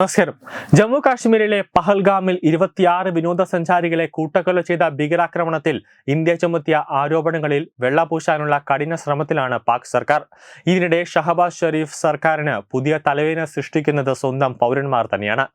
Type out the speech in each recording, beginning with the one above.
നമസ്കാരം. ജമ്മു കാശ്മീരിലെ പഹൽഗാമിൽ ഇരുപത്തിയാറ് വിനോദസഞ്ചാരികളെ കൂട്ടക്കൊല ചെയ്ത ഭീകരാക്രമണത്തിൽ ഇന്ത്യ ചുമത്തിയ ആരോപണങ്ങളിൽ വെള്ളപൂശാനുള്ള കഠിന ശ്രമത്തിലാണ് പാക് സർക്കാർ. ഇതിനിടെ ഷഹബാസ് ഷെരീഫ് സർക്കാരിന് പുതിയ തലവേന സൃഷ്ടിക്കുന്നത് സ്വന്തം പൗരന്മാർ തന്നെയാണ്.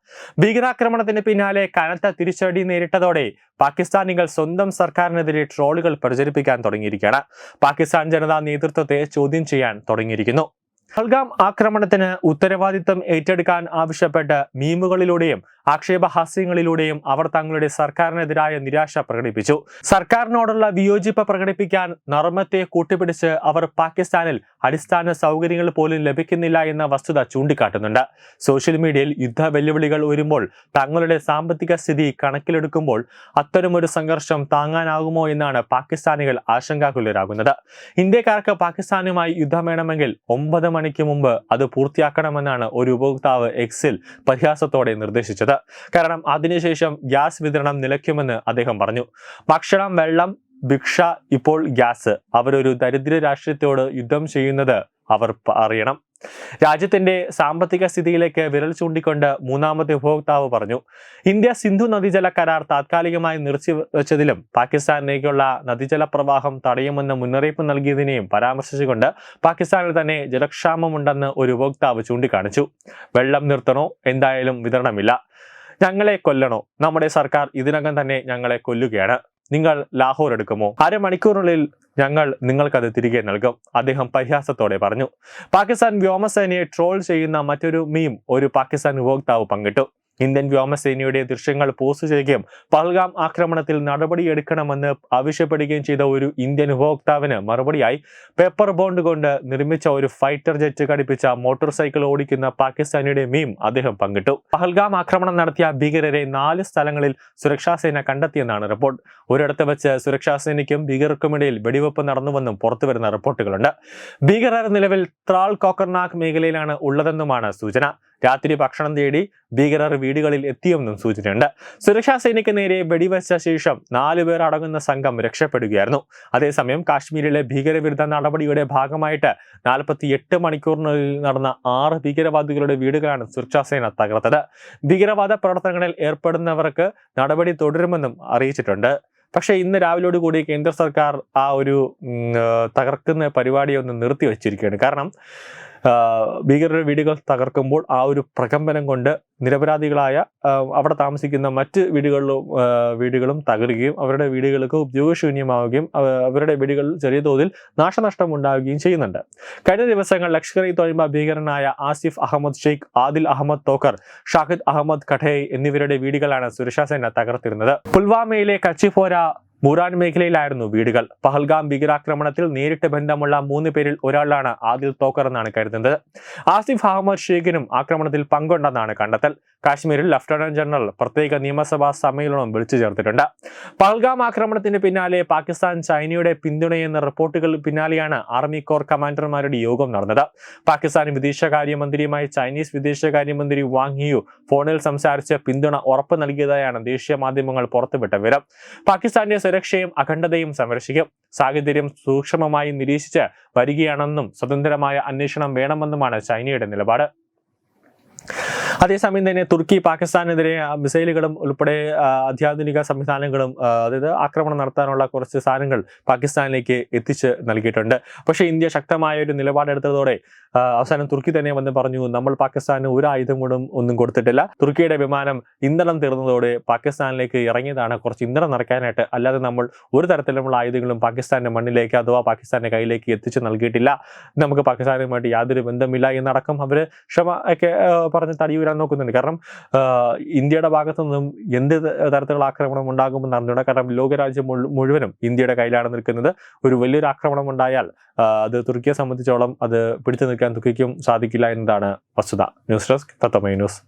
ഭീകരാക്രമണത്തിന് പിന്നാലെ കനത്ത തിരിച്ചടി നേരിട്ടതോടെ പാകിസ്ഥാനികൾ സ്വന്തം സർക്കാരിനെതിരെ ട്രോളുകൾ പ്രചരിപ്പിക്കാൻ തുടങ്ങിയിരിക്കുകയാണ്. പാകിസ്ഥാൻ ജനതാ നേതൃത്വത്തെ ചോദ്യം ചെയ്യാൻ തുടങ്ങിയിരിക്കുന്നു. പഹൽഗാം ആക്രമണത്തിന് ഉത്തരവാദിത്തം ഏറ്റെടുക്കാൻ ആവശ്യപ്പെട്ട് മീമുകളിലൂടെയും ആക്ഷേപഹാസ്യങ്ങളിലൂടെയും അവർ തങ്ങളുടെ സർക്കാരിനെതിരായ നിരാശ പ്രകടിപ്പിച്ചു. സർക്കാരിനോടുള്ള വിയോജിപ്പ് പ്രകടിപ്പിക്കാൻ നർമ്മത്തെ കൂട്ടിപ്പിടിച്ച് അവർ പാകിസ്ഥാനിൽ അടിസ്ഥാന സൗകര്യങ്ങൾ പോലും ലഭിക്കുന്നില്ല എന്ന വസ്തുത ചൂണ്ടിക്കാട്ടുന്നുണ്ട്. സോഷ്യൽ മീഡിയയിൽ യുദ്ധ വെല്ലുവിളികൾ ഉയരുമ്പോൾ തങ്ങളുടെ സാമ്പത്തിക സ്ഥിതി കണക്കിലെടുക്കുമ്പോൾ അത്തരമൊരു സംഘർഷം താങ്ങാനാകുമോ എന്നാണ് പാകിസ്ഥാനികൾ ആശങ്കാകുലരാകുന്നത്. ഇന്ത്യക്കാർക്ക് പാകിസ്ഥാനുമായി യുദ്ധം വേണമെങ്കിൽ ഒമ്പത് മണിക്ക് മുമ്പ് അത് പൂർത്തിയാക്കണമെന്നാണ് ഒരു ഉപഭോക്താവ് എക്സിൽ പരിഹാസത്തോടെ നിർദ്ദേശിച്ചത്. കാരണം അതിനുശേഷം ഗ്യാസ് വിതരണം നിലയ്ക്കുമെന്ന് അദ്ദേഹം പറഞ്ഞു. ഭക്ഷണം വെള്ളം ഭിക്ഷ ഇപ്പോൾ ഗ്യാസ്. അവരൊരു ദരിദ്ര രാഷ്ട്രീയത്തോട് യുദ്ധം ചെയ്യുന്നത് അവർ അറിയണം. രാജ്യത്തിന്റെ സാമ്പത്തിക സ്ഥിതിയിലേക്ക് വിരൽ ചൂണ്ടിക്കൊണ്ട് മൂന്നാമത്തെ ഉപഭോക്താവ് പറഞ്ഞു. ഇന്ത്യ സിന്ധു നദീജല കരാർ താത്കാലികമായി നിർത്തിവെച്ചതിലും പാകിസ്ഥാനിലേക്കുള്ള നദീജല പ്രവാഹം തടയുമെന്ന് മുന്നറിയിപ്പ് നൽകിയതിനെയും പരാമർശിച്ചുകൊണ്ട് പാകിസ്ഥാനിൽ തന്നെ ജലക്ഷാമമുണ്ടെന്ന് ഒരു ഉപഭോക്താവ് ചൂണ്ടിക്കാണിച്ചു. വെള്ളം നിർത്തണോ? എന്തായാലും വിതരണമില്ല. ഞങ്ങളെ കൊല്ലണോ? നമ്മുടെ സർക്കാർ ഇതിനകം തന്നെ ഞങ്ങളെ കൊല്ലുകയാണ്. നിങ്ങൾ ലാഹോർ എടുക്കുമോ? അരമണിക്കൂറിനുള്ളിൽ ഞങ്ങൾ നിങ്ങൾക്കത് തിരികെ നൽകും അദ്ദേഹം പരിഹാസത്തോടെ പറഞ്ഞു. പാകിസ്ഥാൻ വ്യോമസേനയെ ട്രോൾ ചെയ്യുന്ന മറ്റൊരു മീം ഒരു പാകിസ്ഥാൻ ഉപഭോക്താവ് പങ്കിട്ടു. ഇന്ത്യൻ വ്യോമസേനയുടെ ദൃശ്യങ്ങൾ പോസ്റ്റ് ചെയ്യുകയും പൽഗാം ആക്രമണത്തിൽ നടപടിയെടുക്കണമെന്ന് ആവശ്യപ്പെടുകയും ചെയ്ത ഒരു ഇന്ത്യൻ ഉപഭോക്താവിന് മറുപടിയായി പേപ്പർ ബോണ്ട് കൊണ്ട് നിർമ്മിച്ച ഒരു ഫൈറ്റർ ജെറ്റ് ഘടിപ്പിച്ച മോട്ടോർ സൈക്കിൾ ഓടിക്കുന്ന പാകിസ്ഥാനിയുടെ മീം അദ്ദേഹം പങ്കിട്ടു. പഹൽഗാം ആക്രമണം നടത്തിയ ഭീകരരെ നാല് സ്ഥലങ്ങളിൽ സുരക്ഷാസേന കണ്ടെത്തിയെന്നാണ് റിപ്പോർട്ട് ഒരിടത്ത് വെച്ച് സുരക്ഷാസേനയ്ക്കും ഭീകർക്കുമിടയിൽ വെടിവെപ്പ് നടന്നുവെന്നും പുറത്തുവരുന്ന റിപ്പോർട്ടുകളുണ്ട് ഭീകരർ നിലവിൽ ത്രാൾ കോക്കർനാഗ് മേഖലയിലാണ് ഉള്ളതെന്നുമാണ് സൂചന. രാത്രി ഭക്ഷണം തേടി ഭീകരർ വീടുകളിൽ എത്തിയെന്നും സൂചനയുണ്ട്. സുരക്ഷാ സേനയ്ക്ക് നേരെ വെടിവെച്ച ശേഷം നാലുപേർ അടങ്ങുന്ന സംഘം രക്ഷപ്പെടുകയായിരുന്നു. അതേസമയം കാശ്മീരിലെ ഭീകരവിരുദ്ധ നടപടിയുടെ ഭാഗമായിട്ട് നാൽപ്പത്തി എട്ട് മണിക്കൂറിനുള്ളിൽ നടന്ന ആറ് ഭീകരവാദികളുടെ വീടുകളാണ് സുരക്ഷാ സേന തകർത്തത്. ഭീകരവാദ പ്രവർത്തനങ്ങളിൽ ഏർപ്പെടുന്നവർക്ക് നടപടി തുടരുമെന്നും അറിയിച്ചിട്ടുണ്ട്. പക്ഷേ ഇന്ന് രാവിലോട് കൂടി കേന്ദ്ര സർക്കാർ ആ ഒരു തകർക്കുന്ന പരിപാടിയൊന്ന് നിർത്തി വെച്ചിരിക്കുകയാണ് കാരണം ഭീകരരുടെ വീടുകൾ തകർക്കുമ്പോൾ ആ ഒരു പ്രകമ്പനം കൊണ്ട് നിരപരാധികളായ അവിടെ താമസിക്കുന്ന മറ്റ് വീടുകളിലും വീടുകളും തകരുകയും അവരുടെ വീടുകൾക്ക് ഉപയോഗശൂന്യമാവുകയും അവരുടെ വീടുകളിൽ ചെറിയ തോതിൽ നാശനഷ്ടം ഉണ്ടാവുകയും ചെയ്യുന്നുണ്ട്. കഴിഞ്ഞ ദിവസങ്ങൾ ലഷ്കർ ഇ തോയ്മ ഭീകരനായ ആസിഫ് അഹമ്മദ് ഷെയ്ഖ് ആദിൽ അഹമ്മദ് തോക്കർ ഷാഹിദ് അഹമ്മദ് കഠേ എന്നിവരുടെ വീടുകളാണ് സുരക്ഷാ സേന തകർത്തിരുന്നത്. പുൽവാമയിലെ കച്ചിപ്പോര ബുറാൻ മേഖലയിലായിരുന്നു വീടുകൾ. പഹൽഗാം ഭീകരാക്രമണത്തിൽ നേരിട്ട് ബന്ധമുള്ള മൂന്ന് പേരിൽ ഒരാളാണ് ആദിൽ തോക്കർ എന്നാണ് കരുതുന്നത്. ആസിഫ് അഹമ്മദ് ഷെയ്ഖിനും ആക്രമണത്തിൽ പങ്കുണ്ടെന്നാണ് കണ്ടെത്തൽ. കാശ്മീരിൽ ലഫ്റ്റനന്റ് ജനറൽ പ്രത്യേക നിയമസഭാ സമ്മേളനം വിളിച്ചു ചേർത്തിട്ടുണ്ട്. പഹൽഗാം ആക്രമണത്തിന് പിന്നാലെ പാകിസ്ഥാൻ ചൈനയുടെ പിന്തുണയെന്ന റിപ്പോർട്ടുകൾ പിന്നാലെയാണ് ആർമി കോർ കമാൻഡർമാരുടെ യോഗം നടന്നത്. പാകിസ്ഥാൻ വിദേശകാര്യമന്ത്രിയുമായി ചൈനീസ് വിദേശകാര്യമന്ത്രി വാങ് യു ഫോണിൽ സംസാരിച്ച് പിന്തുണ ഉറപ്പ് നൽകിയതായാണ് ദേശീയ മാധ്യമങ്ങൾ പുറത്തുവിട്ട വിവരം. പാകിസ്ഥാന്റെ സുരക്ഷയും അഖണ്ഡതയും സംരക്ഷിക്കും. സാഹചര്യം സൂക്ഷ്മമായി നിരീക്ഷിച്ച് വരികയാണെന്നും സ്വതന്ത്രമായ അന്വേഷണം വേണമെന്നുമാണ് ചൈനയുടെ നിലപാട്. അതേസമയം തന്നെ തുർക്കി പാകിസ്ഥാനെതിരെ മിസൈലുകളും ഉൾപ്പെടെ അത്യാധുനിക സംവിധാനങ്ങളും അതായത് ആക്രമണം നടത്താനുള്ള കുറച്ച് സാധനങ്ങൾ പാകിസ്ഥാനിലേക്ക് എത്തിച്ച് നൽകിയിട്ടുണ്ട്. പക്ഷേ ഇന്ത്യ ശക്തമായ ഒരു നിലപാടെടുത്തതോടെ അവസാനം തുർക്കി തന്നെ വന്ന് പറഞ്ഞു നമ്മൾ പാകിസ്ഥാന് ഒരു ആയുധം കൊണ്ടും ഒന്നും കൊടുത്തിട്ടില്ല. തുർക്കിയുടെ വിമാനം ഇന്ധനം തീർന്നതോടെ പാകിസ്ഥാനിലേക്ക് ഇറങ്ങിയതാണ് കുറച്ച് ഇന്ധനം നിറയ്ക്കാനായിട്ട്. അല്ലാതെ നമ്മൾ ഒരു തരത്തിലുള്ള ആയുധങ്ങളും പാകിസ്ഥാന്റെ മണ്ണിലേക്ക് അഥവാ പാകിസ്ഥാന്റെ കയ്യിലേക്ക് എത്തിച്ചു നൽകിയിട്ടില്ല. നമുക്ക് പാകിസ്ഥാനുമായിട്ട് യാതൊരു ബന്ധമില്ല എന്നടക്കം അവർ ക്ഷമ ഒക്കെ പറഞ്ഞ് തടിയൂരാൻ നോക്കുന്നുണ്ട്. കാരണം ഇന്ത്യയുടെ ഭാഗത്തു നിന്നും എന്ത് തരത്തിലുള്ള ആക്രമണം ഉണ്ടാകുമെന്ന് അറിഞ്ഞൂടാ കാരണം ലോകരാജ്യം മുഴുവനും ഇന്ത്യയുടെ കയ്യിലാണ് നിൽക്കുന്നത്. ഒരു വലിയൊരു ആക്രമണം ഉണ്ടായാൽ അത് തുർക്കിയെ സംബന്ധിച്ചോളം അത് പിടിച്ചു തുർക്കിക്കും സാധിക്കില്ല എന്നതാണ് വസ്തുത news desk തത്തമൈ news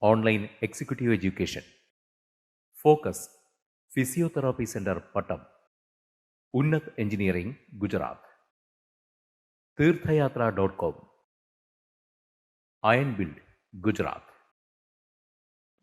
Online Executive Education Focus Physiotherapy Center Pattam Unnat Engineering Gujarat Tirthayatra dot com Iron Build Gujarat